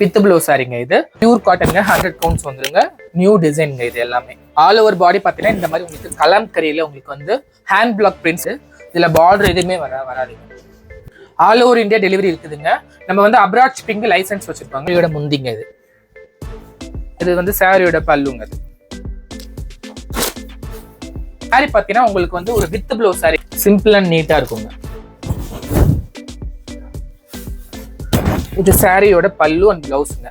With blouse சாரிங்க இது. Pure காட்டனுங்க ஹண்ட்ரட் கவுண்ட்ஸ் வந்துருங்க. நியூ டிசைனுங்க இது எல்லாமே. ஆல் ஓவர் பாடி பார்த்தீங்கன்னா இந்த மாதிரி உங்களுக்கு கலம்கரியில உங்களுக்கு வந்து ஹேண்ட் பிளாக் பிரிண்ட்ஸ் இதில் பார்டர் எதுவுமே வர வராதுங்க ஆல் ஓவர் இந்தியா டெலிவரி இருக்குதுங்க. நம்ம வந்து அப்ராட் ஷிப்பிங்கு லைசன்ஸ் வச்சுருப்பாங்க. இதோட முந்திங்க இது. இது வந்து சாரியோட பல்லுங்க இது. சாரி பார்த்தீங்கன்னா உங்களுக்கு வந்து ஒரு with blouse sari simple and நீட்டாக இருக்குங்க. இது சாரியோட பல்லு அண்ட் பிளவுஸுங்க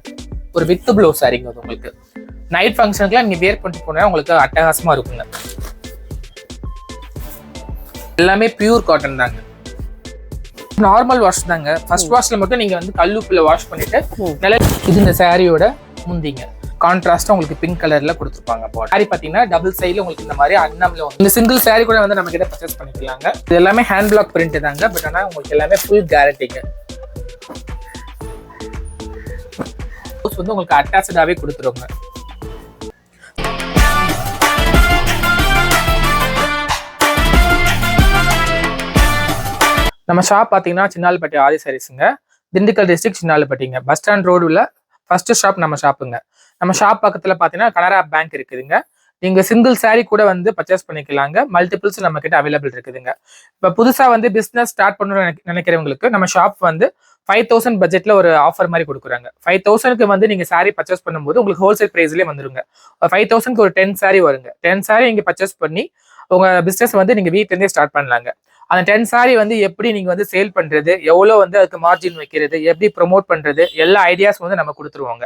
ஒரு வித் ப்ளவுஸ் சாரிங்க அது உங்களுக்கு. நைட் ஃபங்க்ஷனுக்குலாம் நீங்க வேர் பண்ணிட்டு போனா உங்களுக்கு அட்டகாசமா இருக்குங்க. எல்லாமே பியூர் காட்டன் தாங்க. நார்மல் வாஷ் தாங்க. ஃபர்ஸ்ட் வாஷ்ல மட்டும் நீங்க வந்து கல்லுப்புல வாஷ் பண்ணிட்டு நல்ல இது இந்த சாரியோட முந்திங்க. கான்ட்ராஸ்டா உங்களுக்கு பிங்க் கலர்ல கொடுத்துருப்பாங்க அப்போ சாரி பாத்தீங்கன்னா டபுள் சைடுல உங்களுக்கு இந்த மாதிரி அன்னம்ல வந்து இந்த சிங்கிள் சாரி கூட வந்து நம்ம கிட்ட பர்ச்சேஸ் பண்ணிக்கலாங்க. இது எல்லாமே ஹேண்ட் பிளாக் பிரிண்ட் தாங்க. பட் ஆனா உங்களுக்கு எல்லாமே ஃபுல் கேரண்டிங்க வந்து உங்களுக்கு அட்டாச்சாவே கொடுத்துருவாங்க நம்ம ஷாப் பார்த்தீங்கன்னா சின்னாலப்பட்டி ஆதி சாரீஸுங்க. திண்டுக்கல் டிஸ்ட்ரிக்ட் சின்னாலப்பட்டிங்க பஸ் ஸ்டாண்ட் ரோடு உள்ள ஃபர்ஸ்ட் ஷாப் நம்ம ஷாப்புங்க நம்ம ஷாப் பக்கத்துல பார்த்தீங்கன்னா கனரா பேங்க் இருக்குதுங்க. நீங்கள் சிங்கிள் saree கூட வந்து பர்ச்சேஸ் பண்ணிக்கலாங்க. மல்டிபிள்ஸ் நம்ம கிட்ட அவைலபிள் இருக்குதுங்க. இப்போ புதுசா வந்து பிஸ்னஸ் ஸ்டார்ட் பண்ணணும்னு நினைக்க- நினைக்கிறவங்களுக்கு நம்ம ஷாப் வந்து ஃபைவ் தௌசண்ட் பட்ஜெட்ல ஒரு ஆஃபர் மாதிரி கொடுக்குறாங்க. ஃபைவ் தௌசண்ட்க்கு வந்து நீங்க saree பர்ச்சேஸ் பண்ணும்போது உங்களுக்கு ஹோல்சேல் ப்ரைஸ்லேயே வந்துருங்க. ஃபைவ் தௌசண்ட்க்கு ஒரு டென் சாரீ வருங்க. டென் சாரீ நீங்க பர்ச்சேஸ் பண்ணி உங்க பிசினஸ் வந்து நீங்க வீட்டிலேருந்தே ஸ்டார்ட் பண்ணலாங்க. அந்த டென் சாரி வந்து எப்படி நீங்க வந்து சேல் பண்றது எவ்வளோ வந்து அதுக்கு மார்ஜின் வைக்கிறது எப்படி ப்ரொமோட் பண்றது எல்லா ஐடியாஸ் வந்து நம்ம கொடுத்துருவோங்க.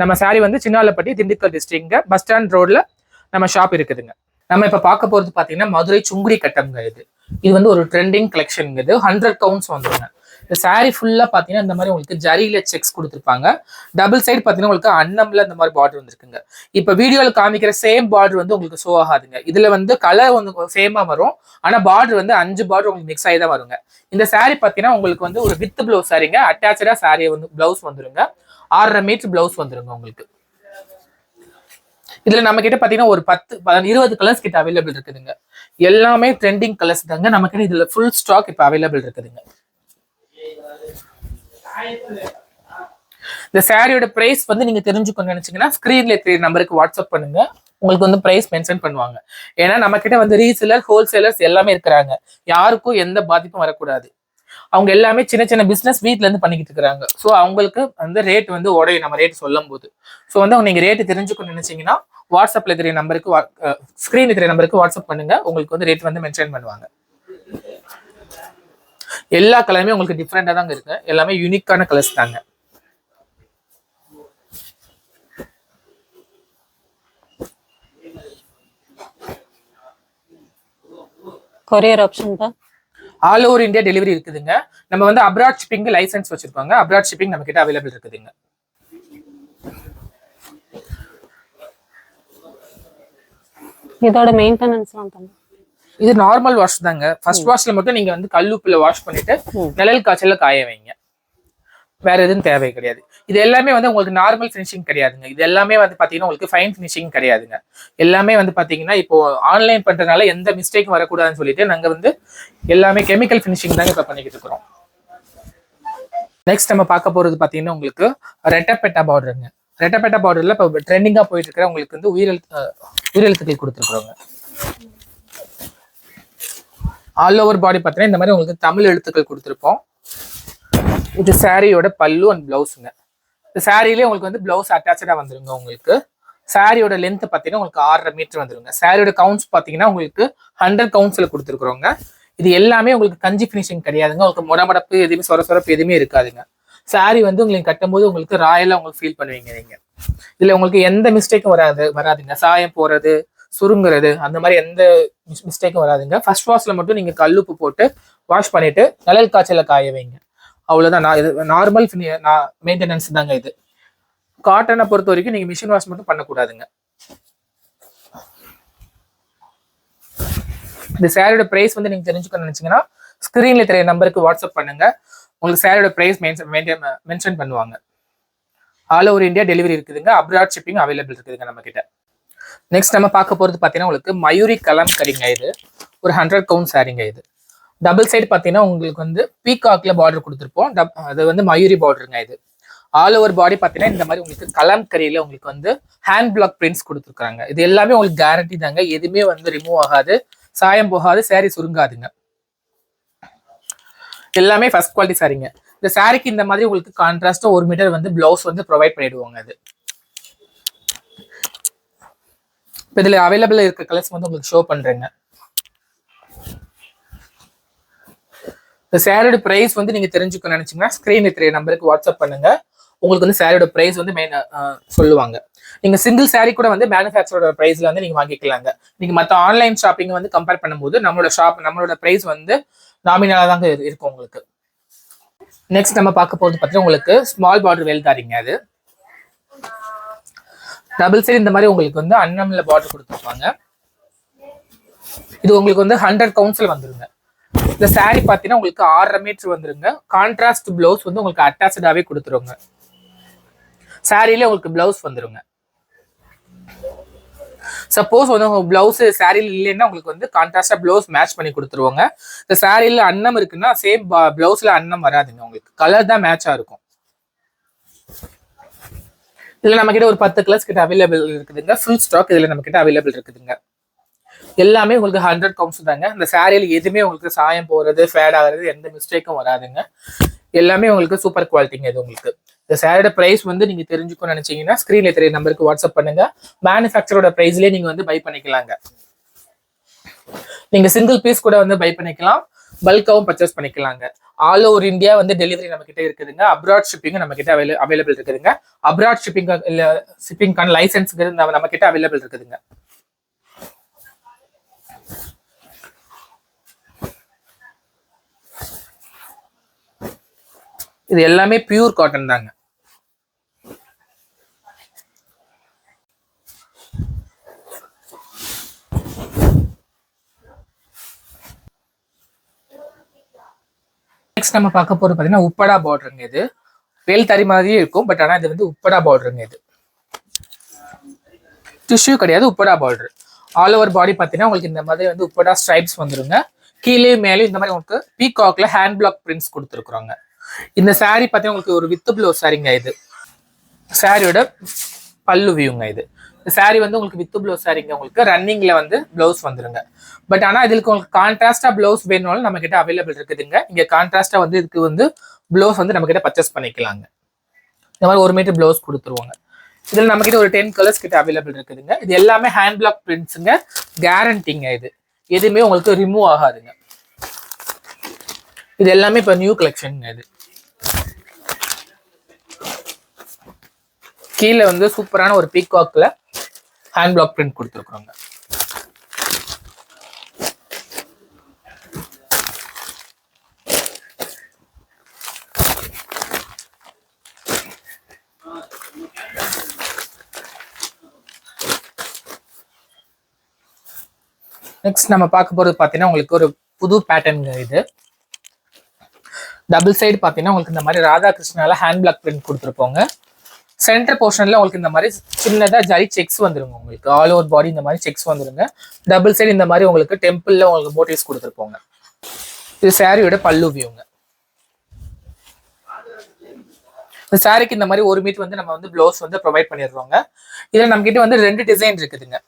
நம்ம சாரி வந்து சின்னாலப்பட்டி திண்டுக்கல் டிஸ்ட்ரிக்ட்ங்க பஸ் ஸ்டாண்ட் ரோட்ல நம்ம ஷாப் இருக்குதுங்க. நம்ம இப்ப பார்க்க போறது பாத்தீங்கன்னா மதுரை சுங்குடி கட்டம்ங்க இது. இது வந்து ஒரு ட்ரெண்டிங் கலெக்ஷனுங்கிறது ஹண்ட்ரட் கவுண்ட்ஸ் வந்துருங்க. இந்த saree ஃபுல்லா பார்த்தீங்கன்னா இந்த மாதிரி உங்களுக்கு ஜரியில செக்ஸ் கொடுத்துருப்பாங்க. டபுள் சைடு பார்த்தீங்கன்னா உங்களுக்கு அன்னம்ல இந்த மாதிரி பார்டர் வந்திருக்குங்க. இப்போ வீடியோவில் காமிக்கிற சேம் பார்டர் வந்து உங்களுக்கு ஷோ ஆகாதுங்க. இதில் வந்து கலர் வந்து சேமாக வரும். ஆனால் பார்டர் வந்து அஞ்சு பார்டர் உங்களுக்கு மிக்ஸ் ஆகி தான் வருங்க. இந்த saree பார்த்தீங்கன்னா உங்களுக்கு வந்து ஒரு வித் ப்ளவுஸ் சாரிங்க அட்டாச்சா சாரீ வந்து பிளவுஸ் வந்துருங்க. ஆறரை மீட்டர் பிளவுஸ் வந்துருங்க உங்களுக்கு. இதுல நம்ம கிட்ட பாத்தீங்கன்னா ஒரு பத்து இருபது கலர்ஸ் கிட்ட அவைலபிள் இருக்குதுங்க. எல்லாமே ட்ரெண்டிங் கலர்ஸ் தாங்க. நம்ம கிட்ட இதுல ஃபுல் ஸ்டாக் இப்ப அவைலபிள் இருக்குதுங்க. இந்த சாரியோட பிரைஸ் வந்து நீங்க தெரிஞ்சுக்கணும்னு நினைச்சீங்கன்னா ஸ்கிரீன்ல தெரிய நம்பருக்கு வாட்ஸ்அப் பண்ணுங்க. உங்களுக்கு வந்து பிரைஸ் மென்ஷன் பண்ணுவாங்க. ஏன்னா நம்ம கிட்ட வந்து ரீசேலர் ஹோல்சேலர்ஸ் எல்லாமே இருக்கிறாங்க. யாருக்கும் எந்த பாதிப்பும் வரக்கூடாது. அவங்க எல்லாமே சின்ன சின்ன பிசினஸ் வீட்ல இருந்து பண்ணிக்கிட்டு இருக்கிறாங்க. ஸோ அவங்களுக்கு வந்து ரேட் வந்து உடையும் நம்ம ரேட் சொல்லும் போது ஸோ வந்து அவங்க நீங்க ரேட் தெரிஞ்சுக்கணும்னு நினைச்சீங்கன்னா வாட்ஸ்அப்ல தெரிய நம்பருக்கு ஸ்கிரீன்ல தெரிய நம்பருக்கு வாட்ஸ்அப் பண்ணுங்க. உங்களுக்கு வந்து ரேட் வந்து மென்ஷன் பண்ணுவாங்க. எல்லா கலருமே உங்களுக்கு டிஃப்ரெண்டா தாங்க இருக்கு. எல்லாமே யூனிக்கான கலர்ஸ் தாங்க. கொரியர் ஆப்ஷன் தான். ஆல் ஓவர் இந்தியா டெலிவரி இருக்குதுங்க. நம்ம வந்து அப்ராட் ஷிப்பிங் லைசன்ஸ் வச்சிருப்பாங்க அப்ராட் ஷிப்பிங் நம்ம கிட்ட அவைலபிள் இருக்குதுங்க. இதோட மெயின்டெனன்ஸ்லாம் பண்ணலாம் இது நார்மல் வாஷ் தாங்க. ஃபர்ஸ்ட் வாஷ்ல மட்டும் நீங்க வந்து கல்லுப்புல வாஷ் பண்ணிட்டு. நிழல் காய்ச்சல்ல காய வைங்க. வேற எதுவும் தேவை கிடையாது. இது எல்லாமே வந்து உங்களுக்கு நார்மல் ஃபினிஷிங் கிடையாதுங்க. இது எல்லாமே வந்து பார்த்தீங்கன்னா உங்களுக்கு ஃபைன் ஃபினிஷிங் கிடையாதுங்க. எல்லாமே வந்து பார்த்தீங்கன்னா இப்போ ஆன்லைன் பண்றதுனால எந்த மிஸ்டேக்கும் வரக்கூடாதுன்னு சொல்லிட்டு நாங்க வந்து எல்லாமே கெமிக்கல் ஃபினிஷிங் தாங்க இப்போ பண்ணிக்கிட்டு இருக்கிறோம். நெக்ஸ்ட் நம்ம பார்க்க போறது பார்த்தீங்கன்னா உங்களுக்கு ரெட்டப்பெட்டா பார்டருங்க ரெட்டப்பெட்டா பார்டர்ல இப்போ ட்ரெண்டிங்காக போயிட்டு இருக்கிற உங்களுக்கு வந்து உயிரெழுத்து உயிரெழுத்துக்கள் கொடுத்துருக்குறோங்க. ஆல் ஓவர் பாடி பார்த்தீங்கன்னா இந்த மாதிரி உங்களுக்கு தமிழ் எழுத்துக்கள் கொடுத்துருப்போம். இது சாரியோட பல்லு அண்ட் பிளவுஸுங்க இந்த சாரியிலே உங்களுக்கு வந்து பிளவுஸ் அட்டாச்சடாக வந்துருங்க உங்களுக்கு. சாரியோட லென்த் பார்த்தீங்கன்னா உங்களுக்கு ஆறரை மீட்டர் வந்துருங்க. சாரியோட கவுண்ட்ஸ் பார்த்தீங்கன்னா உங்களுக்கு ஹண்ட்ரட் கவுண்ட்ஸில் கொடுத்துருக்குறோங்க. இது எல்லாமே உங்களுக்கு கஞ்சி ஃபினிஷிங் கிடையாதுங்க. உங்களுக்கு முடமடப்பு எதுவுமே சொர சொரப்பு எதுவுமே இருக்காதுங்க. சாரி வந்து உங்களுக்கு கட்டும்போது உங்களுக்கு ராயலாக உங்களுக்கு ஃபீல் பண்ணுவீங்க நீங்கள் இதில் உங்களுக்கு எந்த மிஸ்டேக்கும் வராது வராதுங்க. சாயம் போகிறது சுருங்குறது அந்த மாதிரி எந்த மிஸ்டேக்கும் வராதுங்க. ஃபர்ஸ்ட் வாஷ்ல மட்டும் நீங்கள் கல்லுப்பு போட்டு வாஷ் பண்ணிவிட்டு நிழல் காய்ச்சலில் காய வைங்க. அவ்வளோதான் நான் இது நார்மல் மெயின்டெனன்ஸ் தாங்க இது. காட்டனை பொறுத்த வரைக்கும் நீங்க மிஷின் வாஷ் மட்டும் பண்ணக்கூடாதுங்க. இந்த சேரீட பிரைஸ் வந்து நீங்க தெரிஞ்சுக்கணும்னு நினைச்சீங்கன்னா ஸ்கிரீன்ல தெரிய நம்பருக்கு வாட்ஸ்அப் பண்ணுங்க. உங்களுக்கு சேரீட பிரைஸ் மென்ஷன் பண்ணுவாங்க. ஆல் ஓவர் இந்தியா டெலிவரி இருக்குதுங்க. அப்ராட் ஷிப்பிங் அவைலபிள் இருக்குதுங்க நம்ம கிட்ட நெக்ஸ்ட் நம்ம பார்க்க போறது பார்த்தீங்கன்னா உங்களுக்கு மயூரி கலம் கரிங்க இது. ஒரு ஹண்ட்ரட் கவுண்ட் சாரிங்க இது. டபுள் சைடு பார்த்தீங்கன்னா உங்களுக்கு வந்து பீகாக்ல பார்டர் கொடுத்துருப்போம். டப் அது வந்து மயூரி பார்டருங்க இது. ஆல் ஓவர் பாடி பார்த்தீங்கன்னா இந்த மாதிரி உங்களுக்கு கலம்கரியில உங்களுக்கு வந்து ஹேண்ட் பிளாக் பிரிண்ட்ஸ் கொடுத்துருக்காங்க இது எல்லாமே உங்களுக்கு கேரண்டி தாங்க. எதுவுமே வந்து ரிமூவ் ஆகாது. சாயம் போகாது. சாரி சுருங்காதுங்க. எல்லாமே ஃபர்ஸ்ட் குவாலிட்டி சாரிங்க இந்த சாரிக்கு இந்த மாதிரி உங்களுக்கு கான்ட்ராஸ்டா ஒரு மீட்டர் வந்து பிளவுஸ் வந்து ப்ரொவைட் பண்ணிடுவாங்க அது. இப்போ இதில் அவைலபிள் இருக்க கலர்ஸ் வந்து உங்களுக்கு ஷோ பண்றேங்க. இந்த சேரோட ப்ரைஸ் வந்து நீங்க தெரிஞ்சுக்கணும்னு நினைச்சீங்கன்னா ஸ்கிரீன் இருக்கிற நம்பருக்கு வாட்ஸ்அப் பண்ணுங்க. உங்களுக்கு வந்து சேரோட ப்ரைஸ் வந்து மெயின் சொல்லுவாங்க. நீங்க சிங்கிள் சேரீ கூட வந்து மேனுஃபேக்சரோட ப்ரைஸ்ல வந்து நீங்க வாங்கிக்கலாங்க. நீங்க மற்ற ஆன்லைன் ஷாப்பிங் வந்து கம்பேர் பண்ணும்போது நம்மளோட ஷாப் நம்மளோட ப்ரைஸ் வந்து நாமினலா தாங்க இரு- இருக்கும் உங்களுக்கு. நெக்ஸ்ட் நம்ம பார்க்க போறது பார்த்தீங்கன்னா உங்களுக்கு ஸ்மால் பார்டர் வேல்தாரிங்க அது. டபுள் சைடு இந்த மாதிரி உங்களுக்கு வந்து அன்னம்ல பார்டர் கொடுத்துருப்பாங்க. இது உங்களுக்கு வந்து ஹண்ட்ரட் கவுன்சில் வந்துருங்க. இந்த saree பார்த்தீங்கன்னா உங்களுக்கு ஆறரை மீட்ரு வந்துருங்க. கான்ட்ராஸ்ட் பிளவுஸ் வந்து உங்களுக்கு அட்டாச்சாவே கொடுத்துருங்க. சாரியில உங்களுக்கு பிளவுஸ் வந்துருங்க. சப்போஸ் வந்து உங்க பிளவுஸ் சாரியில் இல்லைன்னா உங்களுக்கு வந்து கான்ட்ராஸ்டா பிளவுஸ் மேட்ச் பண்ணி கொடுத்துருவாங்க. இந்த சாரியில அன்னம் இருக்குன்னா சேம் பிளவுஸ்ல அன்னம் வராதுங்க உங்களுக்கு. கலர் தான் மேட்சா இருக்கும். இதுல நம்ம கிட்ட ஒரு பத்து கலர்ஸ் கிட்ட அவைலபிள் இருக்குதுங்க. ஃபுல் ஸ்டாக் இதுல நம்ம கிட்ட அவைலபிள் இருக்குதுங்க. எல்லாமே உங்களுக்கு ஹண்ட்ரட் கவுண்ட்ஸ் தாங்க. இந்த சாரியில் எதுவுமே உங்களுக்கு சாயம் போறது ஃபேட் ஆகிறது எந்த மிஸ்டேக்கும் வராதுங்க. எல்லாமே உங்களுக்கு சூப்பர் குவாலிட்டிங்க இது உங்களுக்கு. இந்த சாரியோட ப்ரைஸ் வந்து நீங்கள் தெரிஞ்சுக்கணும்னு நினைச்சீங்கன்னா ஸ்க்ரீனில் தெரிய நம்பருக்கு வாட்ஸ்அப் பண்ணுங்க. மேனுஃபேக்சரோட ப்ரைஸ்லேயே நீங்க வந்து பை பண்ணிக்கலாங்க. நீங்க சிங்கிள் பீஸ் கூட வந்து பை பண்ணிக்கலாம். பல்காவும் பர்ச்சேஸ் பண்ணிக்கலாங்க. ஆல் ஓவர் இந்தியா வந்து டெலிவரி நம்ம கிட்ட இருக்குதுங்க. அப்ராட் ஷிப்பிங் நம்ம கிட்ட அவைலபிள் இருக்குதுங்க. அப்ராட் ஷிப்பிங் இல்லை ஷிப்பிங்கான லைசன்ஸ் நம்ம கிட்ட அவைலபிள் இருக்குதுங்க. இது எல்லாமே பியூர் காட்டன் தாங்க. நெக்ஸ்ட் நம்ம பார்க்க போறது பார்த்தீங்கன்னா உப்படா பார்டருங்க இது. வேல் தறி மாதிரியே இருக்கும் பட் ஆனால் இது வந்து உப்படா பார்டருங்க இது. டிஷ்யூ கிடையாது Uppada border all over body பார்த்தீங்கன்னா உங்களுக்கு இந்த மாதிரி வந்து உப்படா ஸ்ட்ரைப்ஸ் வந்துருங்க. கீழே மேலே இந்த மாதிரி உங்களுக்கு பீகாக்ல ஹேண்ட் பிளாக் பிரிண்ட்ஸ் கொடுத்துருக்குறாங்க. இந்த saree பார்த்தீங்கன்னா உங்களுக்கு ஒரு வித்து ப்ளவுஸ் சாரிங்க இது. சாரியோட பல்லு வியூங்க இது. சாரி வந்து உங்களுக்கு வித்து ப்ளவுஸ் சாரிங்க உங்களுக்கு ரன்னிங்ல வந்து ப்ளவுஸ் வந்துருங்க. பட் ஆனால் இதுக்கு உங்களுக்கு கான்ட்ராஸ்டா ப்ளவுஸ் வேணும்னாலும் நம்ம கிட்ட அவைலபிள் இருக்குதுங்க. இங்க கான்ட்ராஸ்டா வந்து இதுக்கு வந்து ப்ளவுஸ் வந்து நம்ம கிட்ட பர்ச்சேஸ் பண்ணிக்கலாங்க. இந்த மாதிரி ஒரு மீட்டர் ப்ளவுஸ் கொடுத்துருவாங்க. இதில் நம்ம கிட்ட ஒரு டென் கலர்ஸ் கிட்ட அவைலபிள் இருக்குதுங்க. இது எல்லாமே ஹேண்ட் பிளாக் பிரிண்ட்ஸுங்க கேரண்டிங்க இது. எதுவுமே உங்களுக்கு ரிமூவ் ஆகாதுங்க. இது எல்லாமே இப்போ நியூ கலெக்ஷனுங்க இது. கீழே வந்து சூப்பரான ஒரு பீகாக்ல ஹேண்ட் பிளாக் பிரிண்ட் கொடுத்துருக்குறோங்க. நெக்ஸ்ட் நம்ம பார்க்க போறது பார்த்தீங்கன்னா உங்களுக்கு ஒரு புது பேட்டர்ன் இது. டபுள் சைடு பார்த்தீங்கன்னா உங்களுக்கு இந்த மாதிரி ராதாகிருஷ்ணால ஹேண்ட் பிளாக் பிரிண்ட் கொடுத்துருப்போங்க. சென்டர் போர்ஷன்ல உங்களுக்கு இந்த மாதிரி சின்னதா ஜரி செக்ஸ் வந்துருங்க உங்களுக்கு. ஆல் ஓவர் பாடி இந்த மாதிரி செக்ஸ் வந்துருங்க. டபுள் சைடு இந்த மாதிரி உங்களுக்கு டெம்பிள்ல உங்களுக்கு மோட்டிவ்ஸ் கொடுத்துருப்போங்க. இது சாரியோட பல்லு வியூங்க இந்த சாரிக்கு இந்த மாதிரி ஒரு மீட் வந்து நம்ம வந்து ப்ளவுஸ் வந்து ப்ரொவைட் பண்ணிடுறோங்க. இதுல நம்ம கிட்ட வந்து ரெண்டு டிசைன் இருக்குதுங்க.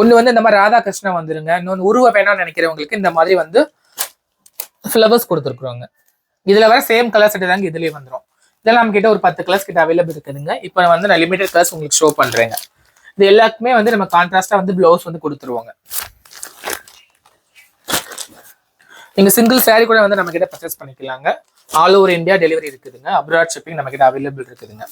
ஒண்ணு வந்து இந்த மாதிரி ராதாகிருஷ்ணா வந்துருங்க. இன்னொன்று உருவ வேணாம்னு நினைக்கிறவங்களுக்கு இந்த மாதிரி வந்து ஃப்ளவர்ஸ் கொடுத்துருக்குறோங்க. இதுல வர சேம் கலர் செட்டு தாங்க இதுலயே வந்துடும் இதெல்லாம் நம்ம கிட்ட ஒரு பத்து கலர்ஸ் கிட்ட அவைலபிள் இருக்குதுங்க. இப்போ வந்து நான் லிமிடெட் கலர்ஸ் உங்களுக்கு ஷோ பண்றேங்க. இது எல்லாத்துக்குமே வந்து நம்ம கான்ட்ராஸ்டா வந்து ப்ளவுஸ் வந்து கொடுத்துருவோங்க. நீங்க சிங்கிள் சாரி கூட வந்து நம்ம கிட்ட பர்ச்சேஸ் பண்ணிக்கலாங்க. ஆல் ஓவர் இந்தியா டெலிவரி இருக்குதுங்க. அப்ராட் ஷிப்பிங் நம்ம கிட்ட அவைலபிள் இருக்குதுங்க.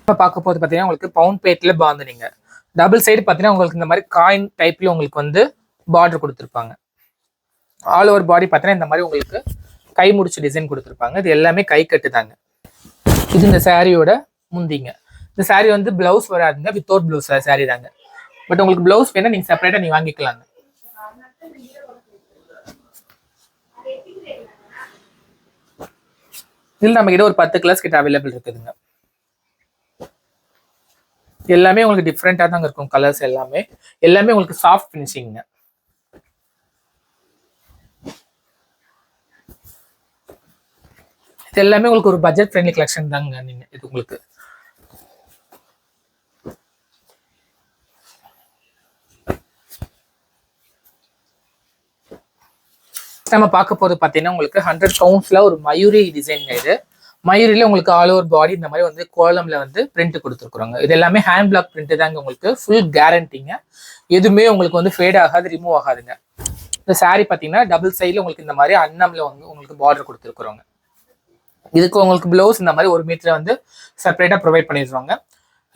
இப்போ பார்க்க போது பார்த்தீங்கன்னா உங்களுக்கு பவுண்ட் பேட்டில் பாந்துனீங்க. டபுள் சைடு பார்த்தீங்கன்னா உங்களுக்கு இந்த மாதிரி காயின் டைப்ல உங்களுக்கு வந்து பார்டர் கொடுத்துருப்பாங்க. ஆல் ஓவர் பாடி பார்த்தீங்கன்னா இந்த மாதிரி உங்களுக்கு கை முடிச்சு டிசைன் கொடுத்துருப்பாங்க. இது எல்லாமே கை கட்டு தாங்க இது இந்த சாரியோட முந்திங்க. இந்த சாரி வந்து பிளவுஸ் வராதுங்க. வித்தவுட் பிளவுஸ் சாரி தாங்க. பட் உங்களுக்கு பிளவுஸ் வேணா நீங்க செப்பரேட்டா நீங்க வாங்கிக்கலாங்க. இதில் நம்ம கிட்ட ஒரு பத்து கிளாஸ் கிட்ட அவைலபிள் இருக்குதுங்க. எல்லாமே உங்களுக்கு டிஃப்ரெண்ட்டாக தாங்க இருக்கும் கலர்ஸ் எல்லாமே. எல்லாமே உங்களுக்கு சாஃப்ட் ஃபினிஷிங்க இது எல்லாமே உங்களுக்கு ஒரு பட்ஜெட் ஃப்ரெண்ட்லி கலெக்ஷன் தாங்க நீங்க இது உங்களுக்கு. நம்ம பார்க்க போறது பார்த்தீங்கன்னா உங்களுக்கு ஹண்ட்ரட் கவுண்ட்ஸில் ஒரு மயூரி டிசைன் இது. மயூரில உங்களுக்கு ஆல் ஓவர் பாடி இந்த மாதிரி வந்து கோலமில் வந்து பிரிண்ட் கொடுத்துருக்குறாங்க. இது எல்லாமே ஹேண்ட் பிளாக் பிரிண்ட் தாங்க உங்களுக்கு. ஃபுல் கேரண்டிங்க எதுவுமே உங்களுக்கு வந்து ஃபேட் ஆகாது ரிமூவ் ஆகாதுங்க. இந்த saree பார்த்தீங்கன்னா டபுள் சைடில் உங்களுக்கு இந்த மாதிரி அன்னமில் வந்து உங்களுக்கு பார்டர் கொடுத்துருக்குறோங்க. இதுக்கு உங்களுக்கு ப்ளவுஸ் இந்த மாதிரி ஒரு மீட்டர் வந்து செப்பரேட்டாக ப்ரொவைட் பண்ணிடுவாங்க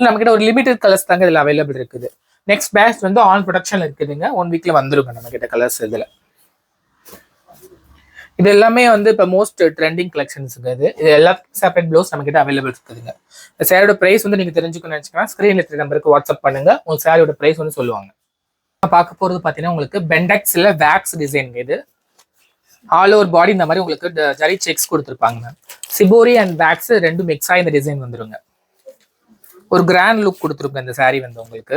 நம்மக்கிட்ட ஒரு லிமிடெட் கலர்ஸ் தாங்க இதில் அவைலபிள் இருக்குது. நெக்ஸ்ட் பேட்ச் வந்து ஆன் ப்ரொடக்ஷன் இருக்குதுங்க. ஒன் வீக்கில் வந்துருங்க நம்மக்கிட்ட கலர்ஸ் இதில். இது எல்லாமே வந்து இப்போ மோஸ்ட் ட்ரெண்டிங் கலெக்ஷன்ஸ் இது. இது எல்லா செப்பரேட் ப்ளவுஸ் நம்ம கிட்ட அவைலபிள் இருக்குதுங்க. இந்த சேரோட ப்ரைஸ் வந்து நீங்கள் தெரிஞ்சுக்கணும்னு நினச்சிக்கலாம் ஸ்க்ரீன் இருக்கிற நம்பருக்கு வாட்ஸ்அப் பண்ணுங்க. உங்கள் சாரியோட ப்ரைஸ் வந்து சொல்லுவாங்க. பார்க்க போகிறது பார்த்தீங்கன்னா உங்களுக்கு பெண்டக்ஸில் வேக்ஸ் டிசைன் இது. ஆல் ஓவர் பாடி இந்த மாதிரி உங்களுக்கு ஜரி செக்ஸ் கொடுத்துருப்பாங்க. மேம் சிபோரி அண்ட் வேக்ஸ் ரெண்டும் மிக்ஸ் ஆகி இந்த டிசைன் வந்துருங்க. ஒரு கிராண்ட் லுக் கொடுத்துருங்க இந்த சாரீ வந்து உங்களுக்கு.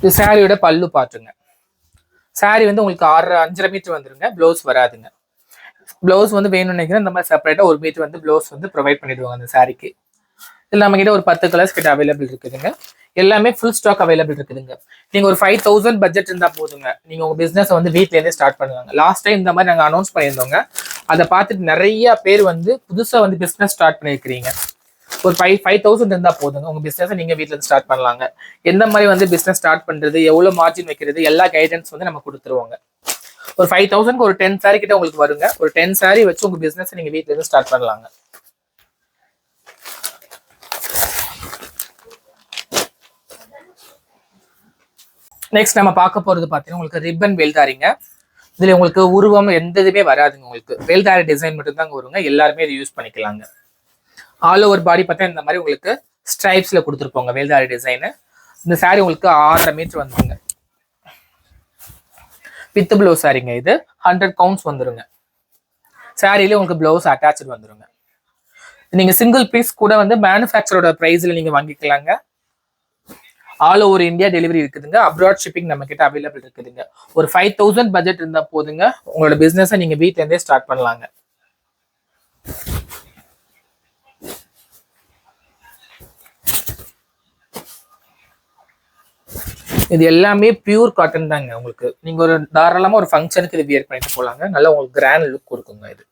இது சாரியோட பல்லு பார்த்துங்க சாரி வந்து உங்களுக்கு ஆறு அஞ்சரை மீட்டர் வந்துருங்க. ப்ளவுஸ் வராதுங்க. ப்ளவுஸ் வந்து வேணும்னு நினைக்கிறேன் இந்த மாதிரி செப்பரேட்டாக ஒரு மீட்டர் வந்து ப்ளவுஸ் வந்து ப்ரொவைட் பண்ணிடுவாங்க அந்த சாரிக்கு இதில் நம்ம கிட்ட ஒரு பத்து கலர்ஸ் கிட்ட அவைலபிள் இருக்குதுங்க. எல்லாமே ஃபுல் ஸ்டாக் அவைலபிள் இருக்குதுங்க. நீங்கள் ஒரு ஃபைவ் தௌசண்ட் பட்ஜெட் இருந்தால் போதுங்க. நீங்கள் உங்கள் பிஸ்னஸை வந்து வீட்லேருந்தே ஸ்டார்ட் பண்ணுவாங்க. லாஸ்ட் டைம் இந்த மாதிரி நாங்கள் அனௌன்ஸ் பண்ணியிருந்தோங்க. அதை பார்த்துட்டு நிறைய பேர் வந்து புதுசாக வந்து பிஸ்னஸ் ஸ்டார்ட் பண்ணியிருக்கிறீங்க. ஒரு ஃபைவ் ஃபைவ் தௌசண்ட் இருந்தால் போதுங்க. உங்கள் பிஸ்னஸை நீங்கள் வீட்டில் ஸ்டார்ட் பண்ணலாங்க. எந்த மாதிரி வந்து பிஸ்னஸ் ஸ்டார்ட் பண்ணுறது எவ்வளோ மார்ஜின் வைக்கிறது எல்லா கைடன்ஸ் வந்து நம்ம கொடுத்துருவோங்க. ஒரு ஃபைவ் தௌசண்ட்க்கு ஒரு டென் சாரி கிட்ட உங்களுக்கு வருங்க. ஒரு டென் சாரி வச்சு உங்கள் பிஸ்னஸை நீங்கள் வீட்டிலேருந்து ஸ்டார்ட் பண்ணலாங்க. நெக்ஸ்ட் நம்ம பார்க்க போகிறது பார்த்தீங்கன்னா உங்களுக்கு ரிப்பன் வேல்தாரிங்க இதில் உங்களுக்கு உருவம் எந்த இதுவுமே வராதுங்க உங்களுக்கு. வேல்தாரி டிசைன் மட்டும்தாங்க வருங்க. எல்லாருமே இதை யூஸ் பண்ணிக்கலாங்க. ஆல் ஓவர் பாடி பார்த்தா இந்த மாதிரி உங்களுக்கு ஸ்ட்ரைப்ஸ்ல கொடுத்துருப்போங்க. வேல்தாரி டிசைனு இந்த saree உங்களுக்கு ஆறரை மீட்டர் வந்துருங்க. வித் ப்ளவுஸ் சாரிங்க இது. ஹண்ட்ரட் கவுண்ட்ஸ் வந்துருங்க. சாரியில உங்களுக்கு ப்ளவுஸ் அட்டாச்சு வந்துருங்க. நீங்க சிங்கிள் பீஸ் கூட வந்து மேனுஃபேக்சரோட ப்ரைஸ்ல நீங்க வாங்கிக்கலாங்க. ஆல் ஓவர் இந்தியா டெலிவரி இருக்குதுங்க. அப்ராட் ஷிப்பிங் நம்ம கிட்ட அவைலபிள் இருக்குதுங்க. ஒரு ஃபைவ் தௌசண்ட் பட்ஜெட் இருந்தா போதுங்க. உங்களோட பிசினஸை நீங்க வீட்ல இருந்தே ஸ்டார்ட் பண்ணலாங்க. இது எல்லாமே பியூர் காட்டன் தாங்க உங்களுக்கு. நீங்க ஒரு தாராளமா ஒரு ஃபங்க்ஷனுக்கு இது வியர் பண்ணிட்டு போலாங்க. நல்லா உங்களுக்கு கிராண்ட் லுக் கொடுக்குங்க இது.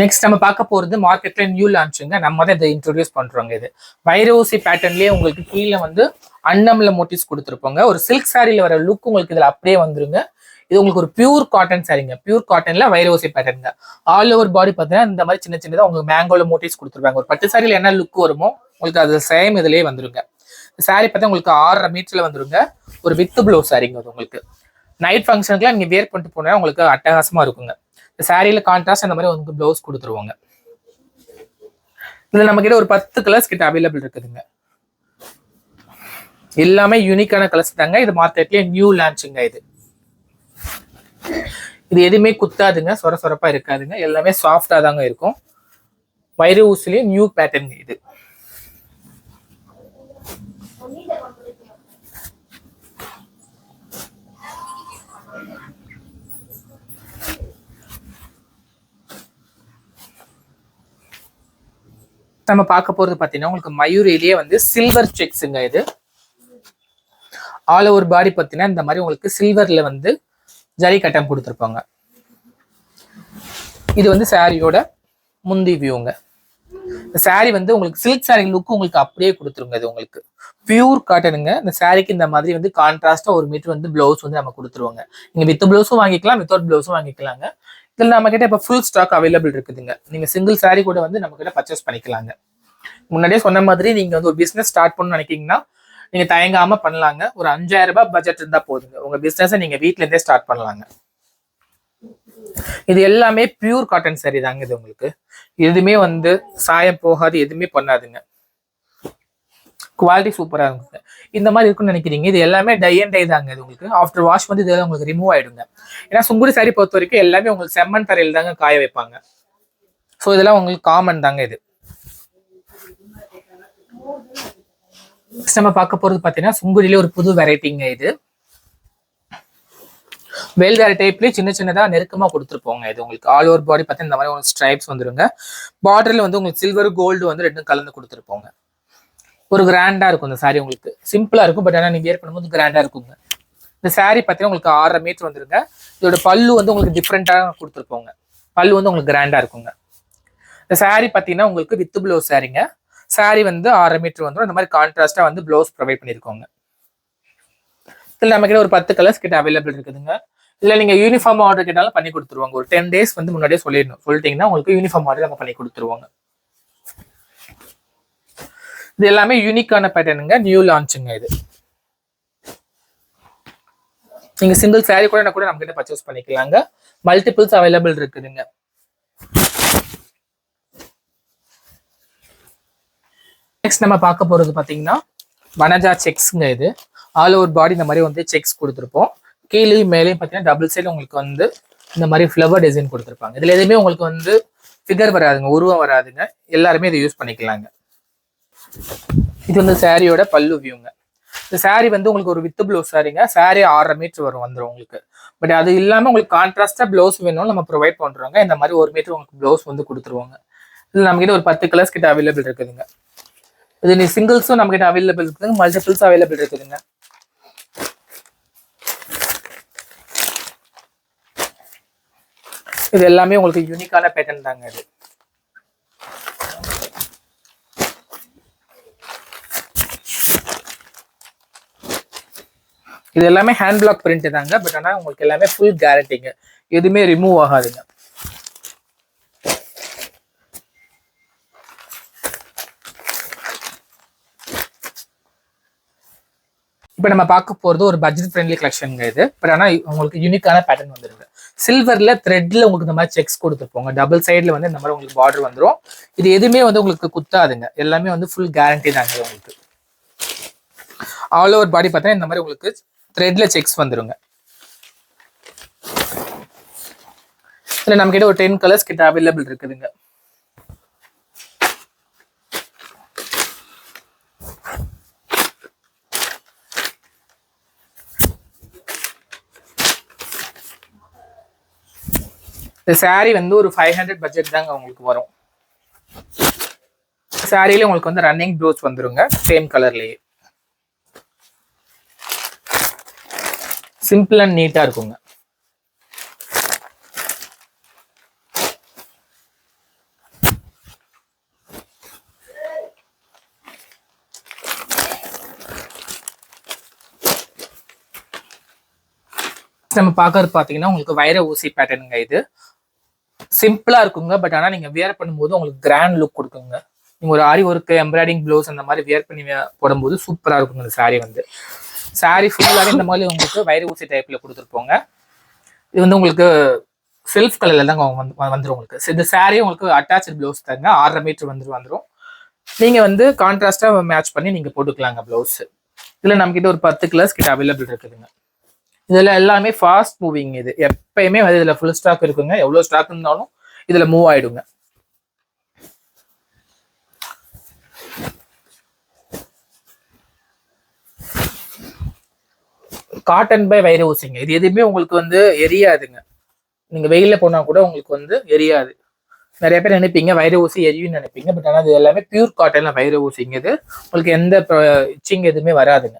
நெக்ஸ்ட் நம்ம பார்க்க போகிறது மார்க்கெட்ல நியூ லான்ச்சுங்க நம்ம தான் இதை இன்ட்ரடியூஸ் பண்ணுறோங்க இது. வைரவுசி பேட்டர்ன்லேயே உங்களுக்கு கீழே வந்து அன்னம்ல மோட்டிவ்ஸ் கொடுத்துருப்போங்க. ஒரு சில்க் சாரியில் வர லுக் உங்களுக்கு இதில் அப்படியே வந்துருங்க. இது உங்களுக்கு ஒரு பியூர் காட்டன் சாரிங்க பியூர் காட்டன்ல வைரோசி பேட்டர்னுங்க ஆல் ஓவர் பாடி பார்த்தீங்கன்னா இந்த மாதிரி சின்ன சின்னதாக உங்களுக்கு மேங்கோல மோட்டிவ்ஸ் கொடுத்துருவாங்க ஒரு பட்டு சாரியில் என்ன லுக் வருமோ உங்களுக்கு அது சேம் இதுலயே வந்துருங்க. சாரி பார்த்தா உங்களுக்கு ஆறரை மீட்டர்ல வந்துருங்க. ஒரு வித்து ப்ளவுஸ் சாரிங்க அது உங்களுக்கு. நைட் ஃபங்க்ஷனுக்குலாம் நீங்கள் வேர் பண்ணிட்டு போனால் உங்களுக்கு அட்டகாசமாக இருக்குங்க. இந்த சாரியில் கான்ட்ராஸ்ட் அந்த மாதிரி உங்களுக்கு ப்ளவுஸ் கொடுத்துருவாங்க. இதில் நம்ம கிட்ட ஒரு பத்து கலர்ஸ் கிட்ட அவைலபிள் இருக்குதுங்க. எல்லாமே யூனிக்கான கலர்ஸ் தாங்க. இது மார்க்கெட்லேயே நியூ லான்ச்சுங்க இது. இது எதுவுமே குத்தாதுங்க சொர சொரப்பா இருக்காதுங்க. எல்லாமே சாஃப்டா தாங்க இருக்கும். வயிறு ஊசிலேயே நியூ பேட்டர்ன் இது. நம்ம பார்க்க போறது பார்த்தீங்கன்னா உங்களுக்கு மயூரிலேயே வந்து சில்வர் செக்ஸுங்க இது. ஆல் ஓவர் பாடி பார்த்தீங்கன்னா இந்த மாதிரி உங்களுக்கு சில்வரில் வந்து ஜரி கட்டம் கொடுத்துருப்பாங்க. இது வந்து சாரியோட முந்தி வியூங்க. இந்த வந்து உங்களுக்கு சில்க் சாரி லுக் உங்களுக்கு அப்படியே கொடுத்துருங்க இது உங்களுக்கு. பியூர் காட்டனுங்க இந்த சாரிக்கு இந்த மாதிரி வந்து கான்ட்ராஸ்டா ஒரு மீட்டர் வந்து பிளவுஸ் வந்து நம்ம கொடுத்துருவாங்க. நீங்க வித் பிளவுஸும் வாங்கிக்கலாம் வித்தவுட் பிளவுஸும் வாங்கிக்கலாங்க. இதில் நம்ம கிட்ட இப்போ ஃபுல் ஸ்டாக் அவைலபிள் இருக்குதுங்க. நீங்க சிங்கிள் சாரி கூட வந்து நம்ம கிட்ட பர்ச்சேஸ் பண்ணிக்கலாங்க. முன்னாடியே சொன்ன மாதிரி நீங்க வந்து ஒரு பிசினஸ் ஸ்டார்ட் பண்ணணும்னு நினைக்கிங்கன்னா நீங்க தயங்காம பண்ணலாங்க. ஒரு அஞ்சாயிரம் ரூபாய் பட்ஜெட் இருந்தா போதுங்க. உங்க பிசினஸை நீங்க வீட்ல இருந்தே ஸ்டார்ட் பண்ணலாங்க. இது எல்லாமே பியூர் காட்டன் saree தாங்க இது உங்களுக்கு. எதுவுமே வந்து சாயம் போகாது எதுவுமே பண்ணாதுங்க. குவாலிட்டி சூப்பராக இருக்குங்க. இந்த மாதிரி இருக்குன்னு நினைக்கிறீங்க. இது எல்லாமே டை அண்ட் டை தாங்க இது உங்களுக்கு. ஆஃப்டர் வாஷ் வந்து இதெல்லாம் உங்களுக்கு ரிமூவ் ஆயிடுங்க. ஏன்னா சுங்குடி சாரி பொறுத்த வரைக்கும் எல்லாமே உங்களுக்கு செம்மண் தரையில் தாங்க காய வைப்பாங்க. ஸோ இதெல்லாம் உங்களுக்கு காமன் தாங்க இது. நெக்ஸ்ட் நம்ம பார்க்க போறது பார்த்தீங்கன்னா சுங்குடியிலே ஒரு புது வெரைட்டிங்க இது. வேல்வேறு டைப்லேயே சின்ன சின்னதாக நெருக்கமாக கொடுத்துருப்போங்க இது உங்களுக்கு. ஆல் ஓவர் பாடி பார்த்தீங்கன்னா இந்த மாதிரி உங்களுக்கு ஸ்ட்ரைப்ஸ் வந்துருங்க. பார்டரில் வந்து உங்களுக்கு சில்வர் கோல்டு வந்து ரெண்டும் கலந்து கொடுத்துருப்போங்க. ஒரு கிராண்டாக இருக்கும் இந்த saree உங்களுக்கு. சிம்பிளாக இருக்கும் பட் ஆனால் நீங்கள் வியர் பண்ணும்போது கிராண்டாக இருக்குங்க. இந்த saree பார்த்தீங்கன்னா உங்களுக்கு ஆறரை மீட்டர் வந்துருங்க. இதோட பல்லு வந்து உங்களுக்கு டிஃப்ரெண்ட்டாக கொடுத்துருப்போங்க. பல்லு வந்து உங்களுக்கு கிராண்டாக இருக்குங்க. இந்த saree பார்த்தீங்கன்னா உங்களுக்கு வித் ப்ளவுஸ் சாரீங்க சாரி வந்து ஆறு மீட்டர் வந்துடும் இந்த மாதிரி கான்ட்ராஸ்டாக வந்து ப்ளவுஸ் ப்ரொவைட் பண்ணியிருக்கோங்க இதில் நம்ம கிட்ட ஒரு பத்து கலர்ஸ் கிட்ட அவைலபிள் இருக்குதுங்க. இல்லை நீங்கள் யூனிஃபார்ம் ஆர்டர் கேட்டாலும் பண்ணி கொடுத்துருவாங்க. ஒரு டென் டேஸ் வந்து முன்னாடியே சொல்லிடணும். சொல்லிட்டீங்கன்னா உங்களுக்கு யூனிஃபார்ம் ஆர்டர் நம்ம பண்ணி கொடுத்துருவாங்க. இது எல்லாமே யூனிக்கான பேட்டர்னுங்க நியூ லான்ச்சுங்க இது. நீங்கள் சிங்கிள் saree கூட கூட நம்ம பர்ச்சேஸ் பண்ணிக்கலாங்க. மல்டிபிள்ஸ் அவைலபிள் இருக்குதுங்க. நெக்ஸ்ட் நம்ம பார்க்க போறது பாத்தீங்கன்னா வனஜா செக்ஸ்ங்க இது. ஆல் ஓவர் பாடி இந்த மாதிரி வந்து செக்ஸ் கொடுத்துருப்போம். கீழேயும் மேலேயும் பார்த்தீங்கன்னா டபுள் சைடு உங்களுக்கு வந்து இந்த மாதிரி ஃப்ளவர் டிசைன் கொடுத்துருப்பாங்க. இதுல எதுவுமே உங்களுக்கு வந்து ஃபிகர் வராதுங்க உருவம் வராதுங்க. எல்லாருமே இதை யூஸ் பண்ணிக்கலாங்க. இது வந்து சாரியோட பல்லு வியூங்க இந்த சாரி வந்து உங்களுக்கு ஒரு வித்து ப்ளவுஸ் சாரிங்க சாரி ஆறரை மீட்டர் வரும் வந்துடும் உங்களுக்கு. பட் அது இல்லாமல் உங்களுக்கு கான்ட்ராஸ்டாக ப்ளவுஸ் வேணும்னு நம்ம ப்ரொவைட் பண்ணுறோங்க இந்த மாதிரி ஒரு மீட்டர் உங்களுக்கு ப்ளவுஸ் வந்து கொடுத்துருவாங்க. இதில் நம்மகிட்ட ஒரு பத்து கலர்ஸ் கிட்ட அவைலபிள் இருக்குதுங்க. இது நீ சிங்கிள்ஸும் நம்மகிட்ட அவைலபிள் இருக்குதுங்க மல்டிபிள்ஸ் அவைலபிள் இருக்குதுங்க இது எல்லாமே உங்களுக்கு யூனிக்கான பேட்டர்ன் தாங்க இது. இது எல்லாமே ஹேண்ட் பிளாக் பிரிண்ட் தாங்க பட் ஆனால் உங்களுக்கு எல்லாமே ஃபுல் கேரண்டிங்க எதுவுமே ரிமூவ் ஆகாதுங்க. இப்போ நம்ம பார்க்க போகிறது ஒரு பட்ஜெட் ஃப்ரெண்ட்லி கலெக்ஷனுங்க இது. பட் ஆனால் உங்களுக்கு யூனிக்கான பேட்டர்ன் வந்துருங்க சில்வரில் த்ரெட்டில் உங்களுக்கு இந்த மாதிரி செக்ஸ் கொடுத்துருப்போங்க டபுள் சைடில் வந்து இந்த மாதிரி உங்களுக்கு பார்டர் வந்துடும் இது எதுவுமே வந்து உங்களுக்கு குத்தாதுங்க. எல்லாமே வந்து ஃபுல் கேரண்டி தாங்க உங்களுக்கு. ஆல் ஓவர் பாடி பார்த்தீங்கன்னா இந்த மாதிரி உங்களுக்கு த்ரெட்டில் செக்ஸ் வந்துருங்க. இதில் நம்மக்கிட்ட ஒரு டென் கலர்ஸ் கிட்ட அவைலபிள் இருக்குதுங்க. இந்த saree வந்து ஒரு ஃபைவ் ஹண்ட்ரட் பட்ஜெட் தாங்க உங்களுக்கு வரும். சாரியில உங்களுக்கு வந்து ரன்னிங் ப்ளவுஸ் வந்துருங்க சேம் கலர்லயே சிம்பிள் அண்ட் நீட்டா இருக்குங்க. நம்ம பார்க்கறது பார்த்தீங்கன்னா உங்களுக்கு வைர ஊசி பேட்டர்னுங்க இது. சிம்பிளா இருக்குங்க. பட் ஆனால் நீங்க வியர் பண்ணும்போது உங்களுக்கு கிராண்ட் லுக் கொடுக்குங்க. நீங்க ஒரு ஆரி ஒர்க் எம்ப்ராய்டிங் ப்ளவுஸ் அந்த மாதிரி வியர் பண்ணி போடும்போது சூப்பரா இருக்குங்க இந்த saree வந்து. Saree ஃபுல்லாகவே இந்த மாதிரி உங்களுக்கு வயிறு ஊசி டைப்ல கொடுத்துருப்போங்க. இது வந்து உங்களுக்கு செல்ஃப் கலர்ல தாங்க வந்து வந்துடும் உங்களுக்கு. இந்த saree உங்களுக்கு அட்டாச்சு ப்ளவுஸ் தாங்க. ஆறரை மீட்டர் வந்து வந்துடும் நீங்க வந்து கான்ட்ராஸ்டா மேட்ச் பண்ணி நீங்க போட்டுக்கலாங்க ப்ளவுஸ் இதுல நம்ம கிட்ட ஒரு பத்து கலர்ஸ் கிட்ட அவைலபிள் இருக்குதுங்க. இதுல எல்லாமே ஃபாஸ்ட் மூவிங் இது. எப்பயுமே வந்து இதுல ஃபுல் ஸ்டாக் இருக்குங்க. எவ்வளவு ஸ்டாக் இருந்தாலும் இதுல மூவ் ஆயிடுங்க. காட்டன் பை வைர ஊசிங்க இது எதுவுமே உங்களுக்கு வந்து எரியாதுங்க. நீங்க வெயில போனா கூட உங்களுக்கு வந்து எரியாது. நிறைய பேர் நினைப்பீங்க வைர ஊசி எரியும்னு நினைப்பீங்க. பட் ஆனால் இது எல்லாமே பியூர் காட்டன்ல வைர ஊசிங்க இது. உங்களுக்கு எந்த இச்சிங் எதுவுமே வராதுங்க.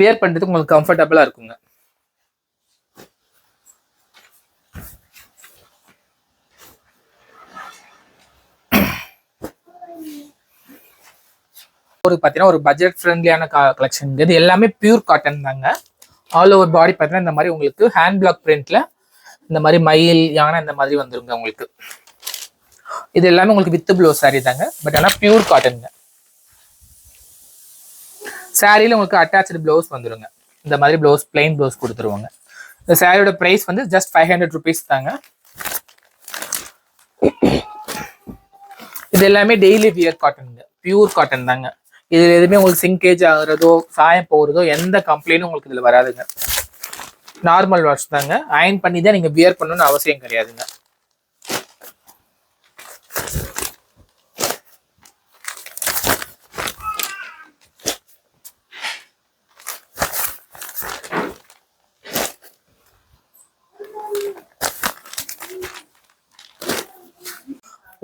வியர் பண்றதுக்கு உங்களுக்கு கம்ஃபர்டபுளா இருக்குங்க. ஒரு பார்த்தீங்கன்னா ஒரு பட்ஜெட் ஃப்ரெண்ட்லியான கலெக்ஷன் இது எல்லாமே பியூர் காட்டன் தாங்க. ஆல் ஓவர் பாடி பார்த்தீங்கன்னா இந்த மாதிரி உங்களுக்கு ஹேண்ட் பிளாக் பிரிண்ட்ல இந்த மாதிரி மயில் யானை இந்த மாதிரி வந்துருங்க உங்களுக்கு. இது எல்லாமே உங்களுக்கு வித்து ப்ளவுஸ் saree தாங்க. பட் ஆனால் பியூர் காட்டனுங்க சாரியில் உங்களுக்கு அட்டாச்சு ப்ளவுஸ் வந்துருங்க. இந்த மாதிரி ப்ளவுஸ் பிளைன் ப்ளவுஸ் கொடுத்துருவாங்க. இந்த சாரியோட ப்ரைஸ் வந்து ஜஸ்ட் ஃபைவ் ஹண்ட்ரட் ருபீஸ் தாங்க. இது எல்லாமே டெய்லி வியர் காட்டனுங்க பியூர் காட்டன் தாங்க. இதுல எதுவுமே உங்களுக்கு சிங்கேஜ் ஆகுறதோ சாயம் போகிறதோ எந்த கம்ப்ளைண்டும் உங்களுக்கு இதுல வராதுங்க. நார்மல் வாஷ் தாங்க. அயன் பண்ணி தான் நீங்க வியர் பண்ணணும்னு அவசியம் கிடையாதுங்க.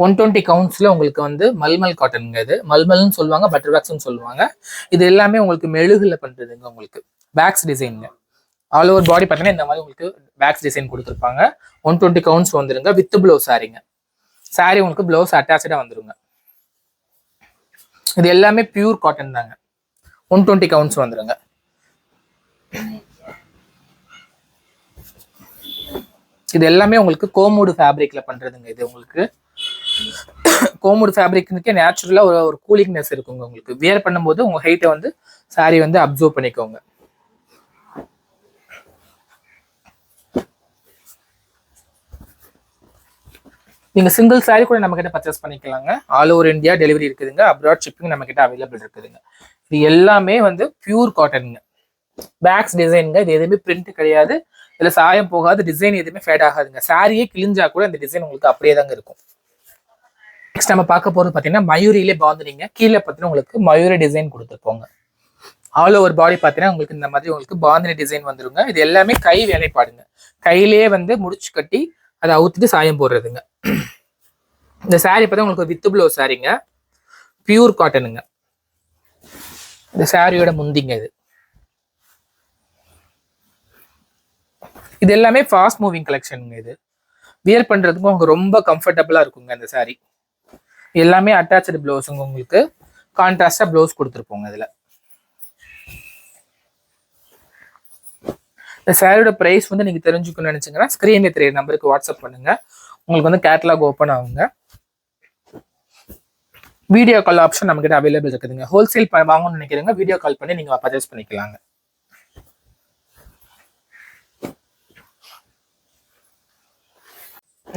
ஒன் டுவெண்ட்டி கவுண்ட்ஸில் உங்களுக்கு வந்து மல்மல் காட்டனுங்க இது. மல்மல்னு சொல்லுவாங்க பட்டர் பேக்ஸ்னு சொல்லுவாங்க. இது எல்லாமே உங்களுக்கு மெழுகில் பண்ணுறதுங்க உங்களுக்கு. பேக்ஸ் டிசைனுங்க ஆல் ஓவர் பாடி பார்த்தீங்கன்னா இந்த மாதிரி உங்களுக்கு பேக்ஸ் டிசைன் கொடுத்துருப்பாங்க. ஒன் டுவெண்ட்டி கவுண்ட்ஸ் வந்துருங்க வித் ப்ளவுஸ் சாரிங்க சாரி உங்களுக்கு ப்ளவுஸ் அட்டாச்சாக வந்துருங்க. இது எல்லாமே பியூர் காட்டன் தாங்க. ஒன் டுவெண்ட்டி கவுண்ட்ஸ் வந்துருங்க. இது எல்லாமே உங்களுக்கு கோமூடு ஃபேப்ரிக்ல பண்றதுங்க இது உங்களுக்கு. கோமுடு ஃபேப்ரிக்னுக்கே நேச்சுரலாக ஒரு ஒரு கூலிங்னஸ் இருக்குங்க உங்களுக்கு. வியர் பண்ணும்போது உங்கள் ஹைட்டை வந்து சாரி வந்து அப்சர்வ் பண்ணிக்கோங்க. நீங்கள் சிங்கிள் சாரி கூட நம்ம கிட்ட பர்ச்சேஸ் பண்ணிக்கலாங்க. ஆல் ஓவர் இந்தியா டெலிவரி இருக்குதுங்க. அப்ராட் ஷிப்பிங் நம்ம கிட்ட அவைலபிள் இருக்குதுங்க. இது எல்லாமே வந்து பியூர் காட்டனுங்க பேக்ஸ் டிசைனுங்க இது எதுவுமே பிரிண்ட் கிடையாது. இதில் சாயம் போகாது. டிசைன் எதுவுமே ஃபேட் ஆகாதுங்க. சாரியே கிழிஞ்சா கூட இந்த டிசைன் உங்களுக்கு அப்படியே தாங்க இருக்கும். நெக்ஸ்ட் நம்ம பார்க்க போறது பார்த்தீங்கன்னா மயூரியிலே பாந்துறீங்க கீழே பார்த்தீங்கன்னா உங்களுக்கு மயூரி டிசைன் கொடுத்துருப்போங்க. ஆல் ஓவர் பாடி பார்த்தீங்கன்னா உங்களுக்கு இந்த மாதிரி உங்களுக்கு பாந்தினி டிசைன் வந்துருங்க. இது எல்லாமே கை வேலைப்பாடுங்க. கையிலேயே வந்து முடிச்சு கட்டி அதை அவுத்துட்டு சாயம் போடுறதுங்க. இந்த saree பார்த்தா உங்களுக்கு வித்து ப்ளவுஸ் சாரீங்க பியூர் காட்டனுங்க இந்த சாரியோட முந்திங்க இது. இது எல்லாமே ஃபாஸ்ட் மூவிங் கலெக்ஷனுங்க இது. வியர் பண்ணுறதுக்கும் உங்களுக்கு ரொம்ப கம்ஃபர்டபுளாக இருக்குங்க இந்த saree. எல்லாமே அட்டாச்சு ப்ளவுஸுங்க உங்களுக்கு. கான்ட்ராஸ்டா ப்ளவுஸ் கொடுத்துருப்போங்க இதுல. இந்த சாரியோட ப்ரைஸ் வந்து நீங்க தெரிஞ்சுக்கணும்னு நினைச்சீங்கன்னா ஸ்கிரீன்ல தெரிய நம்பருக்கு வாட்ஸ்அப் பண்ணுங்க. உங்களுக்கு வந்து கேட்டலாக் ஓப்பன் ஆகுங்க. வீடியோ கால் ஆப்ஷன் நம்மகிட்ட அவைலபிள் இருக்குதுங்க. ஹோல்சேல் வாங்கணும்னு நினைக்கிறீங்க வீடியோ கால் பண்ணி நீங்கள் பர்ச்சேஸ் பண்ணிக்கலாங்க.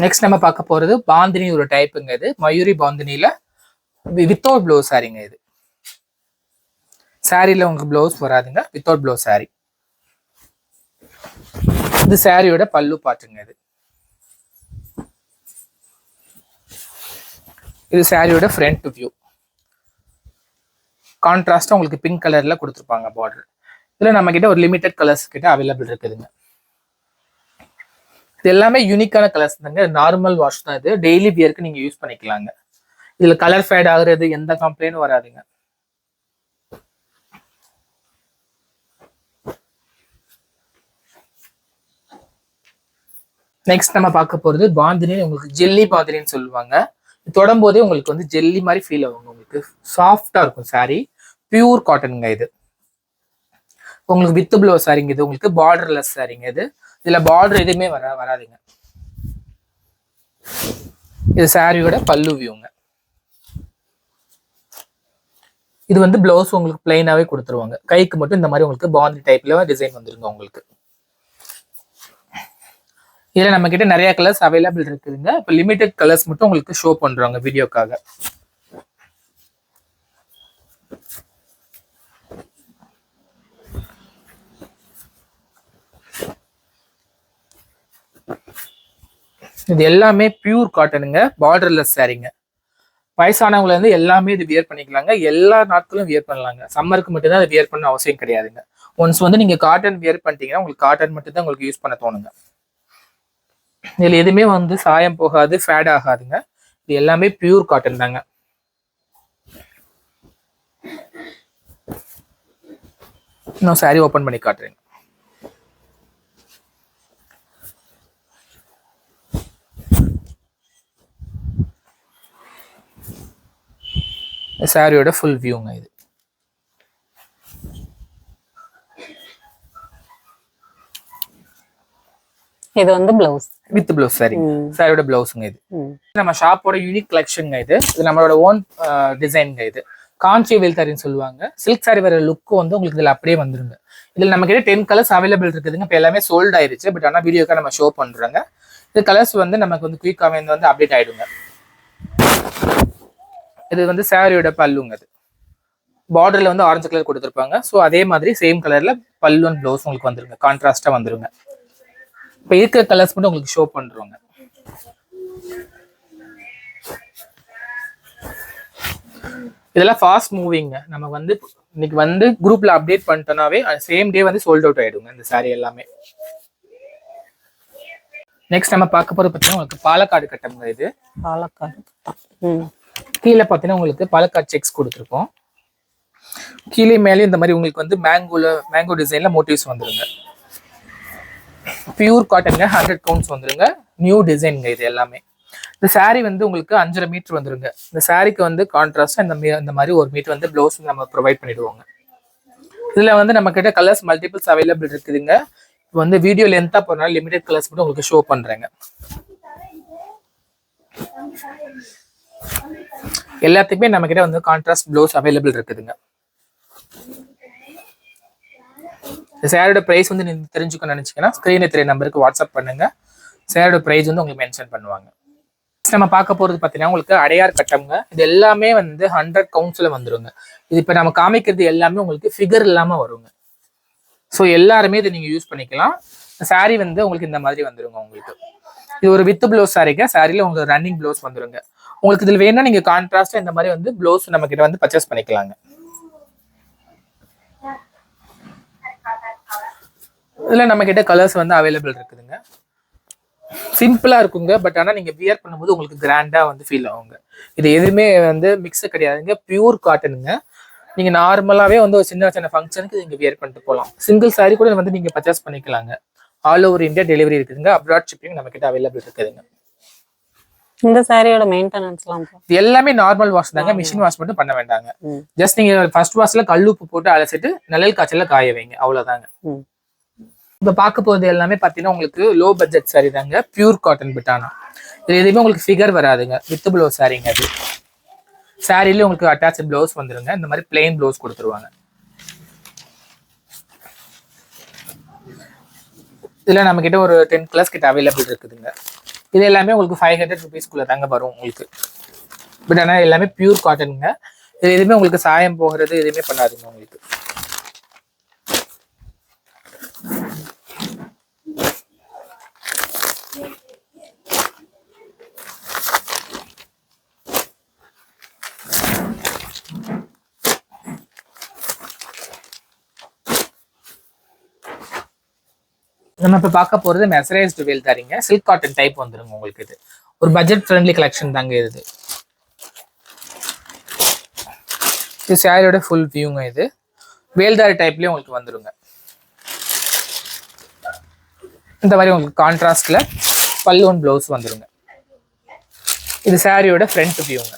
நெக்ஸ்ட் நம்ம பார்க்க போறது பாந்தினி ஒரு டைப்புங்க இது. மயூரி பாந்தினில வித்தவுட் ப்ளவுஸ் சாரிங்க இது. சாரில உங்களுக்கு ப்ளவுஸ் வராதுங்க வித்தவுட் ப்ளவுஸ் சாரி இது சாரியோட பல்லு பாட்டுங்க இது. இது சாரியோட ஃப்ரண்ட் வியூ கான்ட்ராஸ்டா உங்களுக்கு பிங்க் கலர்ல கொடுத்துருப்பாங்க பார்டர் இதுல நம்ம கிட்ட ஒரு லிமிடெட் கலர்ஸ் கிட்ட அவைலபிள் இருக்குதுங்க. இது எல்லாமே யூனிக்கான கலர்ஸ் தாங்க. நார்மல் வாஷ் தான் இது. டெய்லி வியருக்கு நீங்க யூஸ் பண்ணிக்கலாங்க. இதுல கலர் ஃபேட் ஆகுறது எந்த கம்ப்ளைண்டும் வராதுங்க. நெக்ஸ்ட் நம்ம பார்க்க போறது பாந்தினி உங்களுக்கு ஜெல்லி பாந்தினின்னு சொல்லுவாங்க. தொடம்போதே உங்களுக்கு வந்து ஜெல்லி மாதிரி ஃபீல் ஆகும் உங்களுக்கு. சாஃப்டா இருக்கும் saree. பியூர் காட்டனுங்க இது. உங்களுக்கு வித் ப்ளவுஸ் சாரிங்க இது. உங்களுக்கு பார்டர்லெஸ் சாரிங்க இது. இதுல பார்டர் எதுவுமே வர வராதுங்க. இது சாரியோட பல்லு வியூங்க இது வந்து பிளவுஸ் உங்களுக்கு பிளைனாவே கொடுத்துருவாங்க. கைக்கு மட்டும் இந்த மாதிரி உங்களுக்கு பாந்தி டைப்ல டிசைன் வந்துருங்க உங்களுக்கு. இதுல நம்ம கிட்ட நிறைய கலர்ஸ் அவைலபிள் இருக்குதுங்க. இப்போ லிமிடெட் கலர்ஸ் மட்டும் உங்களுக்கு ஷோ பண்றாங்க வீடியோக்காக இது எல்லாமே பியூர் காட்டனுங்க பார்டர்லெஸ் சாரீங்க வயசானவங்கள இருந்து எல்லாமே இது வியர் பண்ணிக்கலாங்க. எல்லா நாட்களும் வியர் பண்ணலாங்க. சம்மருக்கு மட்டும்தான் அது வியர் பண்ண அவசியம் கிடையாதுங்க. ஒன்ஸ் வந்து நீங்க காட்டன் வியர் பண்ணிட்டீங்கன்னா உங்களுக்கு காட்டன் மட்டும் தான் உங்களுக்கு யூஸ் பண்ண தோணுங்க. இதில் எதுவுமே வந்து சாயம் போகாது ஃபேட் ஆகாதுங்க. இது எல்லாமே பியூர் காட்டன் தாங்க. இன்னும் சாரி ஓப்பன் பண்ணி காட்டுறேங்க. சாரியோட ஃபுல் வியூங்க இது. இது வந்து பிளவுஸ் வித் ப்ளவுஸ் சாரி சாரியோட பிளவுஸுங்க இது. நம்ம ஷாப்போட யூனிக் கலெக்ஷனுங்க இது. இது நம்மளோட ஓன் டிசைனுங்க இது. காஞ்சி வேல்தாரின்னு சொல்லுவாங்க. சில்க் சாரி வர லுக் வந்து உங்களுக்கு இதுல அப்படியே வந்துருங்க. இதுல நம்ம கிட்ட டென் கலர்ஸ் அவைலபிள் இருக்குதுங்க. இப்போ எல்லாமே சோல்ட் ஆயிருச்சு. பட் ஆனால் வீடியோக்காக நம்ம ஷோ பண்றோங்க. இது கலர்ஸ் வந்து நமக்கு வந்து குயிக்காக வந்து அப்டேட் ஆயிடுங்க. இது வந்து சாரியோட பல்லுங்க அது பார்டர்ல வந்து ஆரஞ்சு கலர் கொடுத்துருப்பாங்க. ஸோ அதே மாதிரி சேம் கலர்ல பல்லு அண்ட் ப்ளவுஸ் உங்களுக்கு வந்துருங்க. கான்ட்ராஸ்டா வந்துருங்க. இப்போ இருக்கிற கலர்ஸ் மட்டும் உங்களுக்கு ஷோ பண்றோங்க. இதெல்லாம் ஃபாஸ்ட் மூவிங்க நம்ம வந்து இன்னைக்கு வந்து குரூப்ல அப்டேட் பண்ணிட்டோம்னாவே சேம் டே வந்து சோல்ட் அவுட் ஆயிடுங்க இந்த சாரி எல்லாமே. நெக்ஸ்ட் நம்ம பார்க்க போறது பார்த்தீங்கன்னா உங்களுக்கு பாலக்காடு கட்டம்ங்க இது. பாலக்காடு கீழே பார்த்தீங்கன்னா உங்களுக்கு பாலக்காட் செக்ஸ் கொடுத்துருக்கோம். கீழே மேலே இந்த மாதிரி உங்களுக்கு வந்து மேங்கோல மேங்கோ டிசைன்ல மோட்டிவ்ஸ் வந்துருங்க. பியூர் காட்டனுங்க ஹண்ட்ரட் கவுண்ட்ஸ் வந்துருங்க. நியூ டிசைனுங்க இது எல்லாமே. இந்த சாரீ வந்து உங்களுக்கு அஞ்சரை மீட்டர் வந்துருங்க. இந்த சாரீக்கு வந்து கான்ட்ராஸ்டா இந்த மீ- இந்த மாதிரி ஒரு மீட்டர் வந்து ப்ளவுஸ் நம்ம ப்ரொவைட் பண்ணிடுவோங்க. இதுல வந்து நம்ம கிட்ட கலர்ஸ் மல்டிபிள்ஸ் அவைலபிள் இருக்குதுங்க. இப்போ வந்து வீடியோ லென்த்தா போறனால லிமிடெட் கலர்ஸ் மட்டும் உங்களுக்கு ஷோ பண்றேங்க. எல்லாத்துக்குமே நம்ம கிட்ட வந்து கான்ட்ராஸ்ட் ப்ளவுஸ் அவைலபிள் இருக்குதுங்க. இந்த சேரோட ப்ரைஸ் வந்து நீங்கள் தெரிஞ்சுக்கணும்னு நினைச்சீங்கன்னா ஸ்க்ரீனில் தெரிய நம்பருக்கு வாட்ஸ்அப் பண்ணுங்க. சேரோட ப்ரைஸ் வந்து உங்களுக்கு மென்ஷன் பண்ணுவாங்க. நம்ம பார்க்க போகிறது பார்த்தீங்கன்னா உங்களுக்கு அடையார் கட்டம்ங்க. இது எல்லாமே வந்து ஹண்ட்ரட் கவுண்ட்ஸ்ல வந்துருங்க. இது இப்போ நம்ம காமிக்கிறது எல்லாமே உங்களுக்கு ஃபிகர் இல்லாமல் வருங்க. ஸோ எல்லாருமே இதை நீங்கள் யூஸ் பண்ணிக்கலாம். சாரீ வந்து உங்களுக்கு இந்த மாதிரி வந்துருங்க உங்களுக்கு. இது ஒரு வித் ப்ளவுஸ் சாரிங்க சாரியில் உங்களுக்கு ரன்னிங் ப்ளவுஸ் வந்துருங்க. உங்களுக்கு இதில் வேணா நீங்க கான்ட்ராஸ்டா இந்த மாதிரி வந்து ப்ளவுஸ் நம்ம கிட்ட வந்து பர்ச்சேஸ் பண்ணிக்கலாங்க. இதுல நம்ம கிட்ட கலர்ஸ் வந்து அவைலபிள் இருக்குதுங்க. சிம்பிளா இருக்குங்க பட் ஆனா நீங்க வியர் பண்ணும்போது உங்களுக்கு கிராண்டா வந்து ஃபீல் ஆகுங்க. இது எதுவுமே வந்து மிக்ஸ் கிடையாதுங்க பியூர் காட்டனுங்க நீங்க நார்மலாவே வந்து ஒரு சின்ன சின்ன ஃபங்க்ஷனுக்கு நீங்க வியர் பண்ணிட்டு போகலாம் சிங்கிள் சாரி கூட வந்து நீங்க பர்ச்சேஸ் பண்ணிக்கலாங்க. ஆல் ஓவர் இந்தியா டெலிவரி இருக்குதுங்க அப்ராட் ஷிப்பிங் நம்ம கிட்ட அவைலபிள் இருக்குதுங்க. இந்த சாரியோட மெயின்டெனன்ஸ்லாம் இது எல்லாமே நார்மல் வாஷ் தாங்க. மிஷின் வாஷ் மட்டும் பண்ண வேண்டாங்க. ஜஸ்ட் நீங்க ஃபர்ஸ்ட் வாஷ்ல கல்லுப்பு போட்டு அலசிட்டு நிழல் காய்ச்சல காய வைங்க. அவ்வளவுதாங்க. இப்ப பார்க்க போறது எல்லாமே பாத்தீங்கன்னா உங்களுக்கு லோ பட்ஜெட் saree தாங்க. பியூர் காட்டன் பிட்டானா இது எதுவுமே உங்களுக்கு ஃபிகர் வராதுங்க. வித் ப்ளவுஸ் சாரிங்க அது. சாரில உங்களுக்கு அட்டாச் ப்ளவுஸ் வந்துருங்க. இந்த மாதிரி பிளெயின் ப்ளவுஸ் கொடுத்துருவாங்க. இதுல நம்ம கிட்ட ஒரு டென் கிளாஸ் கிட்ட அவைலபிள் இருக்குதுங்க. இது எல்லாமே உங்களுக்கு ஃபைவ் ஹண்ட்ரட் ருபீஸ்க்குள்ள தாங்க வரும் உங்களுக்கு. பட் ஆனால் எல்லாமே பியூர் காட்டனுங்க இது எதுவுமே உங்களுக்கு சாயம் போகிறது எதுவுமே பண்ணாதுங்க உங்களுக்கு. நம்ம இப்போ பார்க்க போகிறது மெசரைஸ்டு வேல் தாரிங்க. சில்க் காட்டன் டைப் வந்துருங்க உங்களுக்கு இது. ஒரு பட்ஜெட் ஃப்ரெண்ட்லி கலெக்ஷன் தாங்க இது. இது சேரீயோட ஃபுல் வியூங்க இது. வேல்தாரி டைப்லேயும் உங்களுக்கு வந்துடுங்க இந்த மாதிரி உங்களுக்கு கான்ட்ராஸ்ட்ல பல்லுவன் ப்ளவுஸ் வந்துடுங்க இது சாரியோட ஃப்ரண்ட் வியூங்க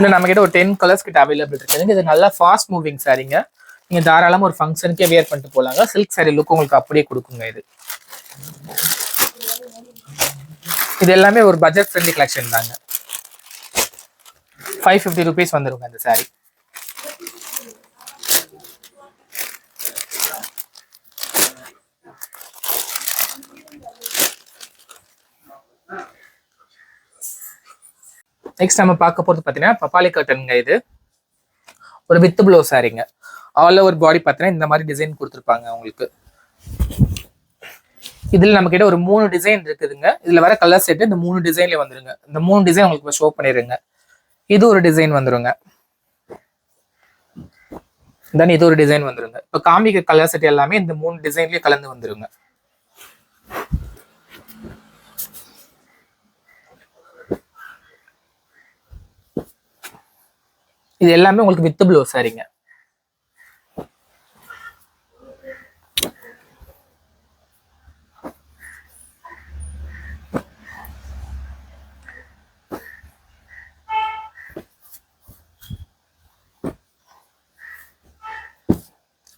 இல்லை நம்ம கிட்ட ஒரு டென் கலர்ஸ் கிட்ட அவைலபிள் இருக்குதுங்க இது நல்லா ஃபாஸ்ட் மூவிங் சாரீங்க நீங்கள் தாராளமாக ஒரு ஃபங்க்ஷனுக்கே வியர் பண்ணிட்டு போகலாங்க சில்க் சாரி லுக் உங்களுக்கு அப்படியே கொடுக்குங்க இது. இது எல்லாமே ஒரு பட்ஜெட் ஃப்ரெண்ட்லி கலெக்ஷன் தாங்க. ஃபைவ் ஃபிஃப்டி ருபீஸ் வந்துருங்க இந்த சாரி நெக்ஸ்ட் நம்ம பார்க்க போகிறது பார்த்தீங்கன்னா பப்பாளி கட்டனுங்க இது. ஒரு வித் ப்ளவு சாரிங்க ஆல் ஓவர் பாடி பார்த்தீங்கன்னா இந்த மாதிரி டிசைன் கொடுத்துருப்பாங்க உங்களுக்கு இதில் நம்ம கிட்ட ஒரு மூணு டிசைன் இருக்குதுங்க. இதில் வர கலர் செட்டு இந்த மூணு டிசைன்ல வந்துருங்க. இந்த மூணு டிசைன் உங்களுக்கு ஷோ பண்ணிடுங்க இது ஒரு டிசைன் வந்துருங்க. தென் இது ஒரு டிசைன் வந்துருங்க. இப்போ காமிக்க கலர் செட் எல்லாமே இந்த மூணு டிசைன்லேயே கலந்து வந்துருங்க. இது எல்லாமே உங்களுக்கு வித் ப்ளவுஸ் சாரிங்க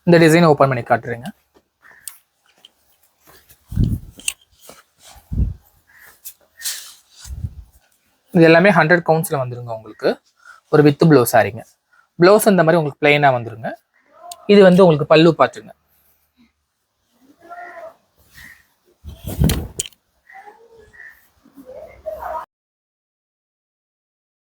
இந்த டிசைன் ஓபன் பண்ணி காட்டுறேங்க. இது எல்லாமே ஹண்ட்ரட் கவுண்ட்ஸில் வந்துருங்க உங்களுக்கு. ஒரு வித்து ப்ளவுஸ் சாரிங்க ப்ளவுஸ் இந்த மாதிரி உங்களுக்கு பிளைனா வந்துருங்க. இது வந்து உங்களுக்கு பல்லு பார்த்துங்க